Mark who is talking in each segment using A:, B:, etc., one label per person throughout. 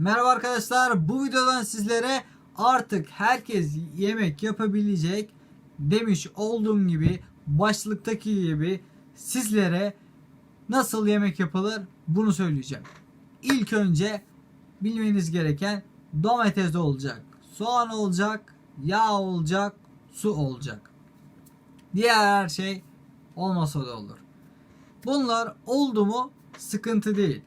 A: Merhaba arkadaşlar. Bu videodan sizlere artık herkes yemek yapabilecek demiş olduğum gibi başlıktaki gibi sizlere nasıl yemek yapılır bunu söyleyeceğim. İlk önce bilmeniz gereken domates olacak, soğan olacak, yağ olacak, su olacak. Diğer her şey olmasa da olur. Bunlar oldu mu sıkıntı değil.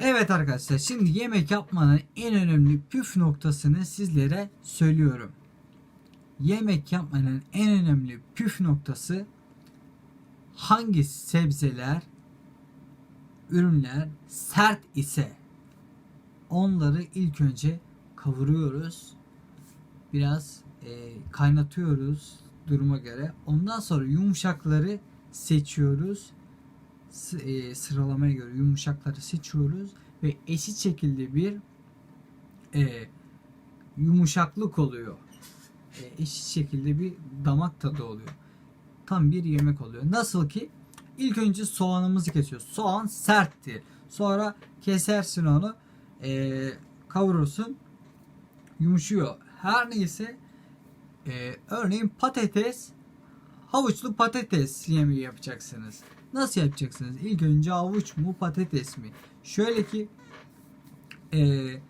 A: Evet arkadaşlar şimdi yemek yapmanın en önemli püf noktasını sizlere söylüyorum. Yemek yapmanın en önemli püf noktası hangi sebzeler, ürünler sert ise onları ilk önce kavuruyoruz. Biraz e, kaynatıyoruz duruma göre. Ondan sonra yumuşakları seçiyoruz e, sıralamaya göre yumuşakları seçiyoruz ve eşit şekilde bir e, yumuşaklık oluyor. E, eşit şekilde bir damak tadı oluyor. Tam bir yemek oluyor. Nasıl ki ilk önce soğanımızı kesiyoruz. Soğan serttir. Sonra kesersin onu e, kavurursun yumuşuyor. Her neyse e, örneğin patates havuçlu patates yemeği yapacaksınız. Nasıl yapacaksınız? İlk önce havuç mu patates mi? Şöyle ki eee,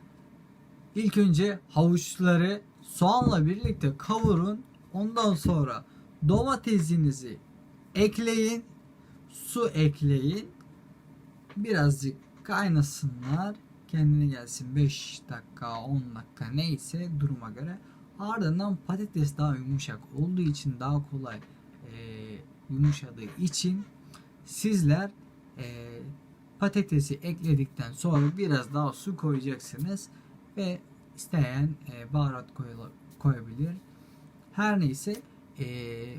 A: ilk önce havuçları soğanla birlikte kavurun. Ondan sonra domatesinizi ekleyin. Su ekleyin. Birazcık kaynasınlar. Kendine gelsin 5 dakika 10 dakika neyse duruma göre. Ardından patates daha yumuşak olduğu için daha kolay eee, yumuşadığı için sizler eee, patatesi ekledikten sonra biraz daha su koyacaksınız ve isteyen eee, baharat koyabilir. Her neyse eee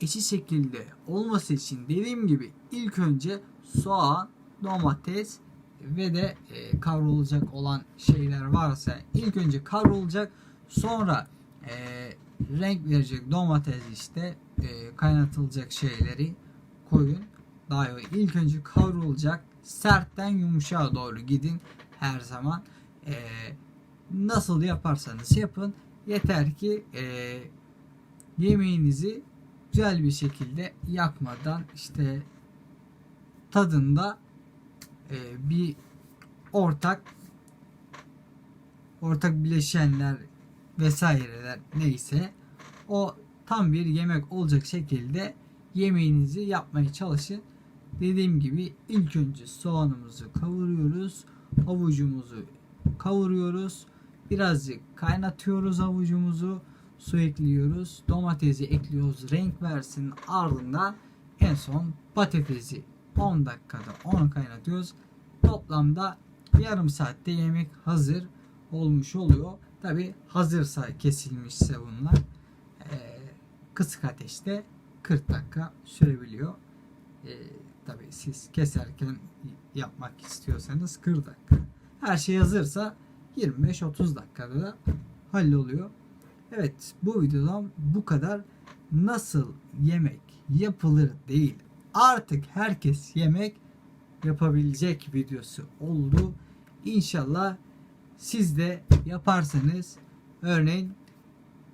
A: eşit şekilde olması için dediğim gibi ilk önce soğan, domates ve de eee, kavrulacak olan şeyler varsa ilk önce kavrulacak sonra eee, renk verecek domates işte eee, kaynatılacak şeyleri koyun. Daha iyi. İlk önce kavrulacak. Sertten yumuşağa doğru gidin her zaman. Ee, nasıl yaparsanız yapın. Yeter ki ee, yemeğinizi güzel bir şekilde yakmadan işte tadında ee, bir ortak ortak bileşenler vesaireler neyse o tam bir yemek olacak şekilde yemeğinizi yapmaya çalışın. Dediğim gibi ilk önce soğanımızı kavuruyoruz. Havucumuzu kavuruyoruz. Birazcık kaynatıyoruz havucumuzu. Su ekliyoruz. Domatesi ekliyoruz. Renk versin. Ardından en son patatesi 10 dakikada onu kaynatıyoruz. Toplamda yarım saatte yemek hazır olmuş oluyor. Tabi hazırsa kesilmişse bunlar eee, kısık ateşte 40 dakika sürebiliyor. Ee, tabii siz keserken yapmak istiyorsanız 40 dakika. Her şey hazırsa 25-30 dakikada da halloluyor. Evet bu videodan bu kadar. Nasıl yemek yapılır değil. Artık herkes yemek yapabilecek videosu oldu. İnşallah siz de yaparsanız örneğin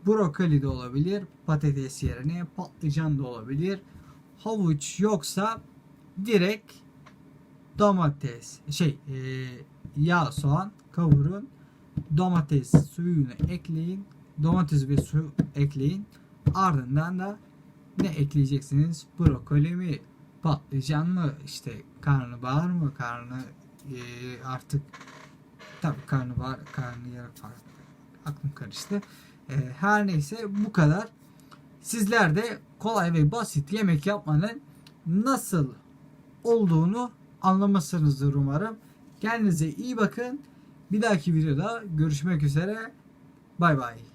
A: brokoli de olabilir, patates yerine patlıcan da olabilir. Havuç yoksa direkt domates, şey e, yağ soğan kavurun. Domates suyunu ekleyin. Domates ve su ekleyin. Ardından da ne ekleyeceksiniz? Brokoli mi? Patlıcan mı? İşte karnabahar mı? Karnı e, artık tabii karnabahar, karnıyarık farklı. Aklım karıştı. E, her neyse bu kadar. Sizler de kolay ve basit yemek yapmanın nasıl olduğunu anlamışsınızdır umarım. Kendinize iyi bakın. Bir dahaki videoda görüşmek üzere. Bay bay.